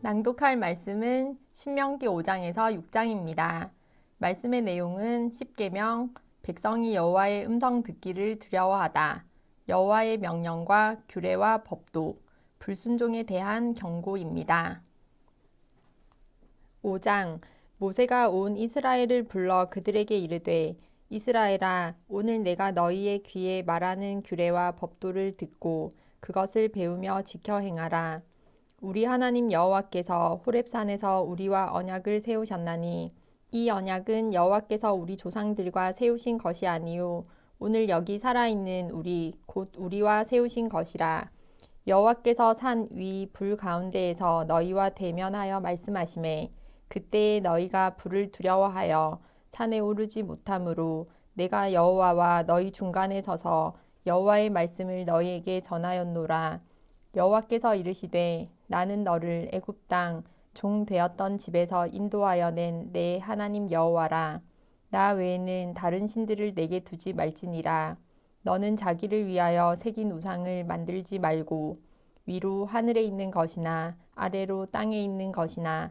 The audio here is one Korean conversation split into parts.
낭독할 말씀은 신명기 5장에서 6장입니다. 말씀의 내용은 10계명 백성이 여호와의 음성 듣기를 두려워하다. 여호와의 명령과 규례와 법도 불순종에 대한 경고입니다. 5장 모세가 온 이스라엘을 불러 그들에게 이르되 이스라엘아 오늘 내가 너희의 귀에 말하는 규례와 법도를 듣고 그것을 배우며 지켜 행하라. 우리 하나님 여호와께서 호렙산에서 우리와 언약을 세우셨나니 이 언약은 여호와께서 우리 조상들과 세우신 것이 아니요 오늘 여기 살아있는 우리 곧 우리와 세우신 것이라 여호와께서 산 위 불 가운데에서 너희와 대면하여 말씀하심에 그때에 너희가 불을 두려워하여 산에 오르지 못하므로 내가 여호와와 너희 중간에 서서 여호와의 말씀을 너희에게 전하였노라. 여호와께서 이르시되 나는 너를 애굽 땅 종 되었던 집에서 인도하여 낸 내 하나님 여호와라. 나 외에는 다른 신들을 내게 두지 말지니라. 너는 자기를 위하여 새긴 우상을 만들지 말고 위로 하늘에 있는 것이나 아래로 땅에 있는 것이나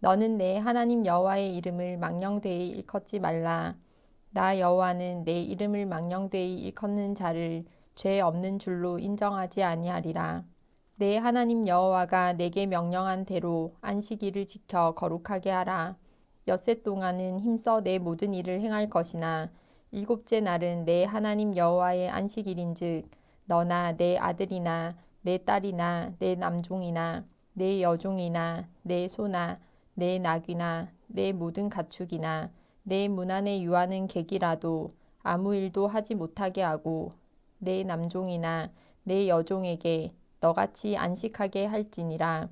너는 내 하나님 여호와의 이름을 망령되이 일컫지 말라. 나 여호와는 내 이름을 망령되이 일컫는 자를 죄 없는 줄로 인정하지 아니하리라. 내 하나님 여호와가 내게 명령한 대로 안식일을 지켜 거룩하게 하라. 엿새 동안은 힘써 내 모든 일을 행할 것이나 일곱째 날은 내 하나님 여호와의 안식일인즉 너나 내 아들이나 내 딸이나 내 남종이나 내 여종이나 내 소나 내 낙이나 내 모든 가축이나 내 문 안에 유하는 객이라도 아무 일도 하지 못하게 하고 내 남종이나 내 여종에게 너같이 안식하게 할지니라.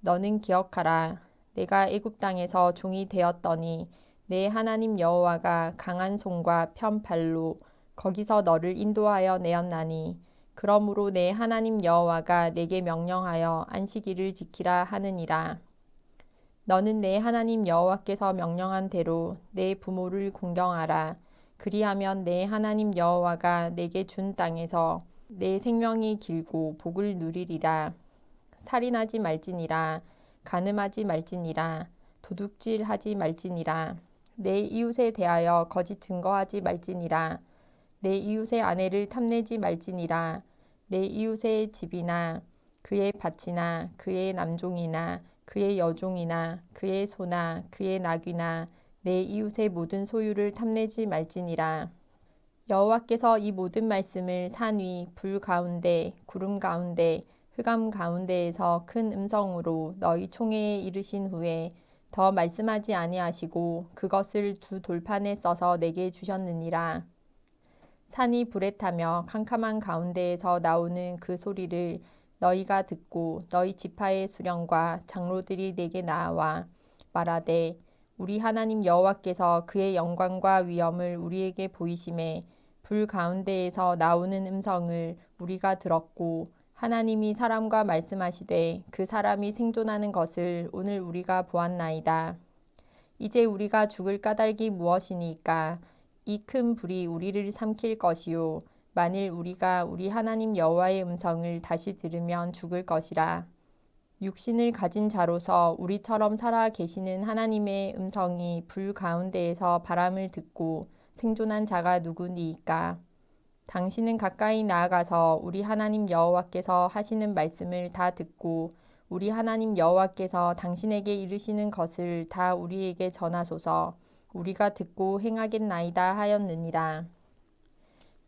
너는 기억하라. 내가 애굽 땅에서 종이 되었더니 내 하나님 여호와가 강한 손과 편 발로 거기서 너를 인도하여 내었나니 그러므로 내 하나님 여호와가 내게 명령하여 안식일을 지키라 하느니라 너는 내 하나님 여호와께서 명령한 대로 내 부모를 공경하라. 그리하면 내 하나님 여호와가 내게 준 땅에서 내 생명이 길고 복을 누리리라. 살인하지 말지니라. 가늠하지 말지니라. 도둑질하지 말지니라. 내 이웃에 대하여 거짓 증거하지 말지니라. 내 이웃의 아내를 탐내지 말지니라. 내 이웃의 집이나 그의 밭이나 그의 남종이나 그의 여종이나 그의 소나 그의 낙이나 내 이웃의 모든 소유를 탐내지 말지니라 여호와께서 이 모든 말씀을 산 위 불 가운데 구름 가운데 흑암 가운데에서 큰 음성으로 너희 총회에 이르신 후에 더 말씀하지 아니하시고 그것을 두 돌판에 써서 내게 주셨느니라. 산이 불에 타며 캄캄한 가운데에서 나오는 그 소리를 너희가 듣고 너희 지파의 수령과 장로들이 내게 나와 말하되 우리 하나님 여호와께서 그의 영광과 위엄을 우리에게 보이심에 불 가운데에서 나오는 음성을 우리가 들었고 하나님이 사람과 말씀하시되 그 사람이 생존하는 것을 오늘 우리가 보았나이다. 이제 우리가 죽을 까닭이 무엇이니까 이 큰 불이 우리를 삼킬 것이요 만일 우리가 우리 하나님 여호와의 음성을 다시 들으면 죽을 것이라. 육신을 가진 자로서 우리처럼 살아 계시는 하나님의 음성이 불 가운데에서 바람을 듣고 생존한 자가 누구니이까? 당신은 가까이 나아가서 우리 하나님 여호와께서 하시는 말씀을 다 듣고 우리 하나님 여호와께서 당신에게 이르시는 것을 다 우리에게 전하소서 우리가 듣고 행하겠나이다 하였느니라.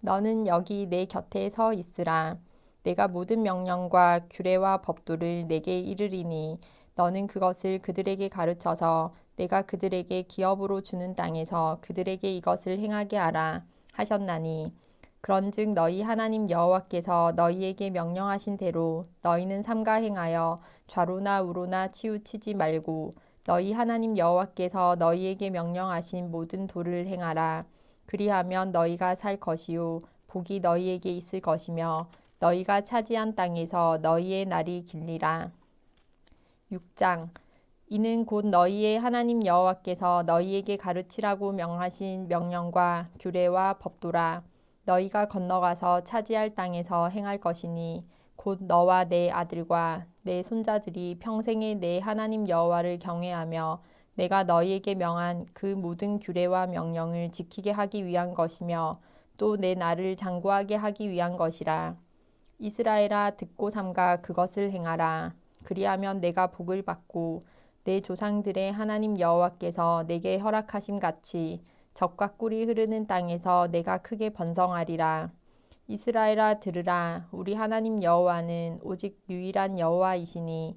너는 여기 내 곁에 서 있으라. 내가 모든 명령과 규례와 법도를 내게 이르리니 너는 그것을 그들에게 가르쳐서 내가 그들에게 기업으로 주는 땅에서 그들에게 이것을 행하게 하라 하셨나니 그런즉 너희 하나님 여호와께서 너희에게 명령하신 대로 너희는 삼가 행하여 좌로나 우로나 치우치지 말고 너희 하나님 여호와께서 너희에게 명령하신 모든 도를 행하라 그리하면 너희가 살 것이요. 복이 너희에게 있을 것이며 너희가 차지한 땅에서 너희의 날이 길리라. 6장. 이는 곧 너희의 하나님 여호와께서 너희에게 가르치라고 명하신 명령과 규례와 법도라. 너희가 건너가서 차지할 땅에서 행할 것이니 곧 너와 내 아들과 내 손자들이 평생에 내 하나님 여호와를 경외하며 내가 너희에게 명한 그 모든 규례와 명령을 지키게 하기 위한 것이며 또 내 나를 장구하게 하기 위한 것이라. 이스라엘아 듣고 삼가 그것을 행하라. 그리하면 내가 복을 받고 내 조상들의 하나님 여호와께서 내게 허락하심 같이 적과 꿀이 흐르는 땅에서 내가 크게 번성하리라. 이스라엘아 들으라. 우리 하나님 여호와는 오직 유일한 여호와이시니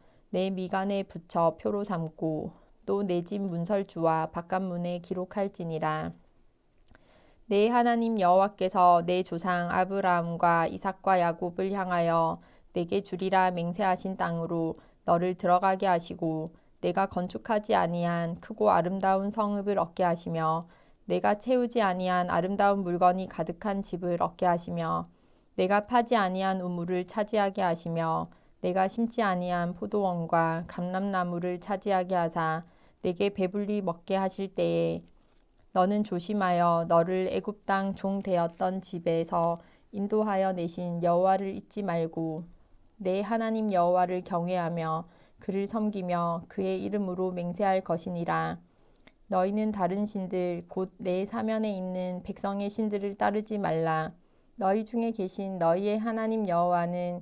내 미간에 붙여 표로 삼고 또 내 집 문설주와 바깥문에 기록할지니라. 내 하나님 여호와께서 내 조상 아브라함과 이삭과 야곱을 향하여 내게 주리라 맹세하신 땅으로 너를 들어가게 하시고 내가 건축하지 아니한 크고 아름다운 성읍을 얻게 하시며 내가 채우지 아니한 아름다운 물건이 가득한 집을 얻게 하시며 내가 파지 아니한 우물을 차지하게 하시며 내가 심지 아니한 포도원과 감람나무를 차지하게 하사 내게 배불리 먹게 하실 때에 너는 조심하여 너를 애굽 땅 종 되었던 집에서 인도하여 내신 여호와를 잊지 말고 내 하나님 여호와를 경외하며 그를 섬기며 그의 이름으로 맹세할 것이니라. 너희는 다른 신들 곧 내 사면에 있는 백성의 신들을 따르지 말라. 너희 중에 계신 너희의 하나님 여호와는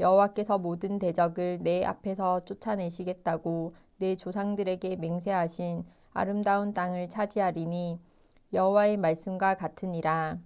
여호와께서 모든 대적을 내 앞에서 쫓아내시겠다고 내 조상들에게 맹세하신 아름다운 땅을 차지하리니 여호와의 말씀과 같으니라.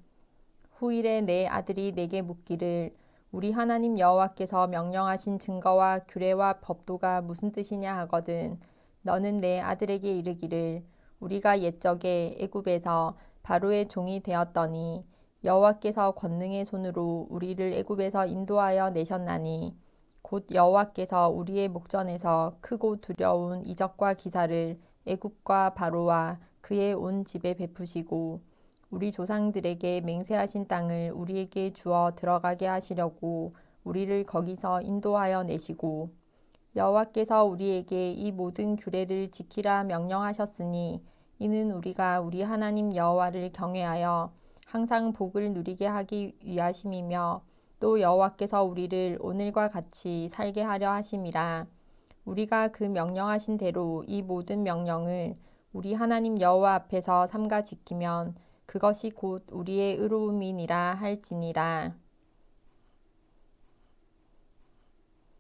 후일에 내 아들이 내게 묻기를 우리 하나님 여호와께서 명령하신 증거와 규례와 법도가 무슨 뜻이냐 하거든 너는 내 아들에게 이르기를 우리가 옛적에 애굽에서 바로의 종이 되었더니 여호와께서 권능의 손으로 우리를 애굽에서 인도하여 내셨나니 곧 여호와께서 우리의 목전에서 크고 두려운 이적과 기사를 애굽과 바로와 그의 온 집에 베푸시고 우리 조상들에게 맹세하신 땅을 우리에게 주어 들어가게 하시려고 우리를 거기서 인도하여 내시고 여호와께서 우리에게 이 모든 규례를 지키라 명령하셨으니 이는 우리가 우리 하나님 여호와를 경외하여 항상 복을 누리게 하기 위하심이며 또 여호와께서 우리를 오늘과 같이 살게 하려 하심이라. 우리가 그 명령하신 대로 이 모든 명령을 우리 하나님 여호와 앞에서 삼가 지키면 그것이 곧 우리의 의로움이니라 할지니라